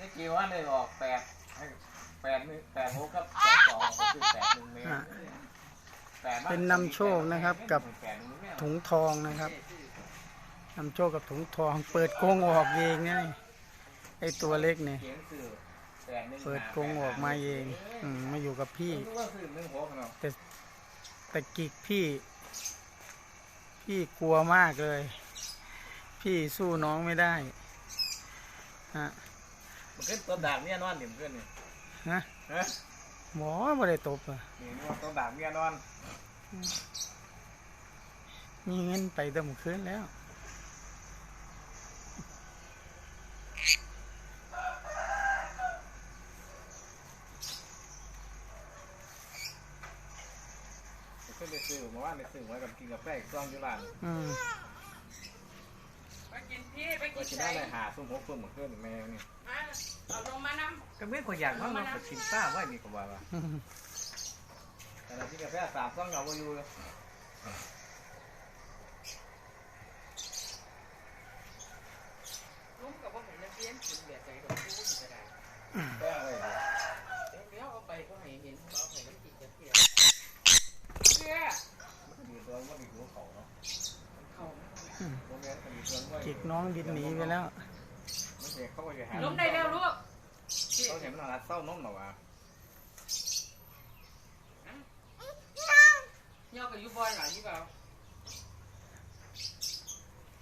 นี่กี่วันเลยออกแปดให้แปดหนึ่งแปดหกกับสองสองก็คือแปดหนึ่งเมตรอะ แปดมาเป็นนำโชคนะครับกับ แปดหนึ่งเมตรถุงทองนะครับนำโชคกับถุงทอง เปิดกรงออกเองไงไอตัวเล็กเนี่ยเขียนสื่อแปดหนึ่งเปิดกรงออกมาเองอืมมาอยู่กับพี่ รู้ว่าสื่อหนึ่งหกเนาะแต่แต่กิกพี่ พี่กลัวมากเลย พี่สู้น้องไม่ได้ฮะ มันขึ้นตัวด่างเนี่ยนอนเดี๋ยวมันขึ้นนี่ฮะฮะหมอไม่ได้ตบอะนี่นี่ว่าตัวด่างเนี่ยนอนมีเงินไปตั้งคืนแล้วมันขึ้นไปซื้อเมื่อวานไปซื้อไว้กับกินกาแฟอีกซองอยู่ร้านอืมไปกิน พี่ไปก็กินชิไก่ได้เลยหาซุ้มหกซุ้มเหมือนขึ้นแม่นี่มาเอาลงมานก็ไม่คนอยากมากเนาะไปกินป้าไว้นี่ก็ว่าว่าแต่เราที่กาแฟสามซองเราบ่อยู่เลยำลุงกับว่าผมจะเลี้ยงกินแบบใจดอกกู้นี่ก็ได้แป้งเลยเดี๋ยวเดี๋ยวเอาไปก็ให้เห็นเราให้มันกินจะเพียเพียมันดีตัวมันดีหัวเขาเนาะ เขาตัวแม่มันดีตัวมันกิกน้องดินหนีไปแล้วมันเด็กเขาก็จะหาล้มได้แล้วลูกเขาเห็นมันรัดเศร้านมหรอวะย่อกับยูบอยหน่อยยี่เปล่า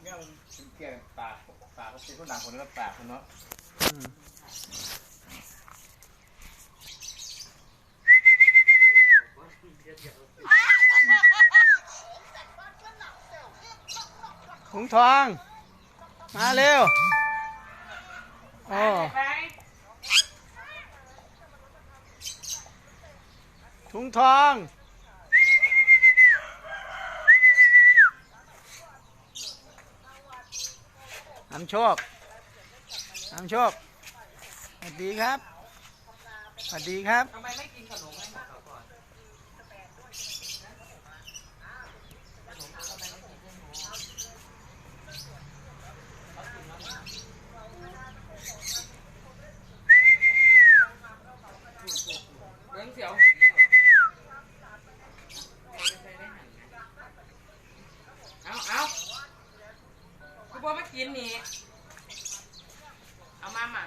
เนี่ยมันเป็นเกลียปากปากเขาเป็นคนดังคนนั้นปากคนเนาะ อืม ถุงทอง มาเร็วโอ้ถุงทองนำโชคนำโชคสวัสดีครับ สวัสดีครับทำไมไม่กินขนมให้หมดเขาก่อนเรื่องเสียวเอาเอาคุณพ่อมา กินนี่เอามามา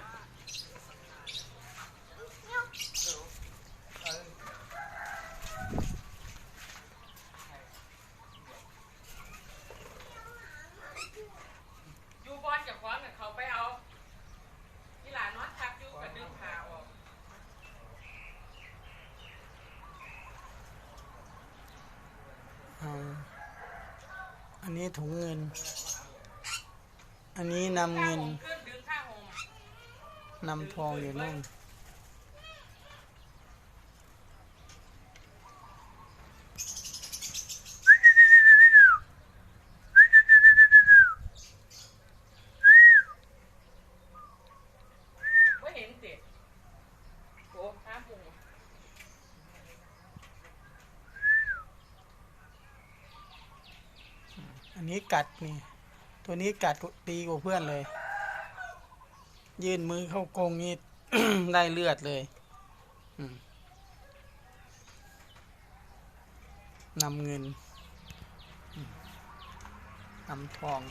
อยู่บอลจากขวางกับเขาไปเอาที่หลานนอนทับอยู่กับดึงขาออกเอาอันนี้ถุงเงิน อันนี้นำข้าเงินหงขึ้นดึงข้าหงนำทองอยู่นู่นไม่เห็นสิโอ้ข้ามพุงอันนี้กัดนี่ ตัวนี้กัดตีกว่าเพื่อนเลย ยื่นมือเข้ากงนี่ ได้เลือดเลยนำเงินนำทอง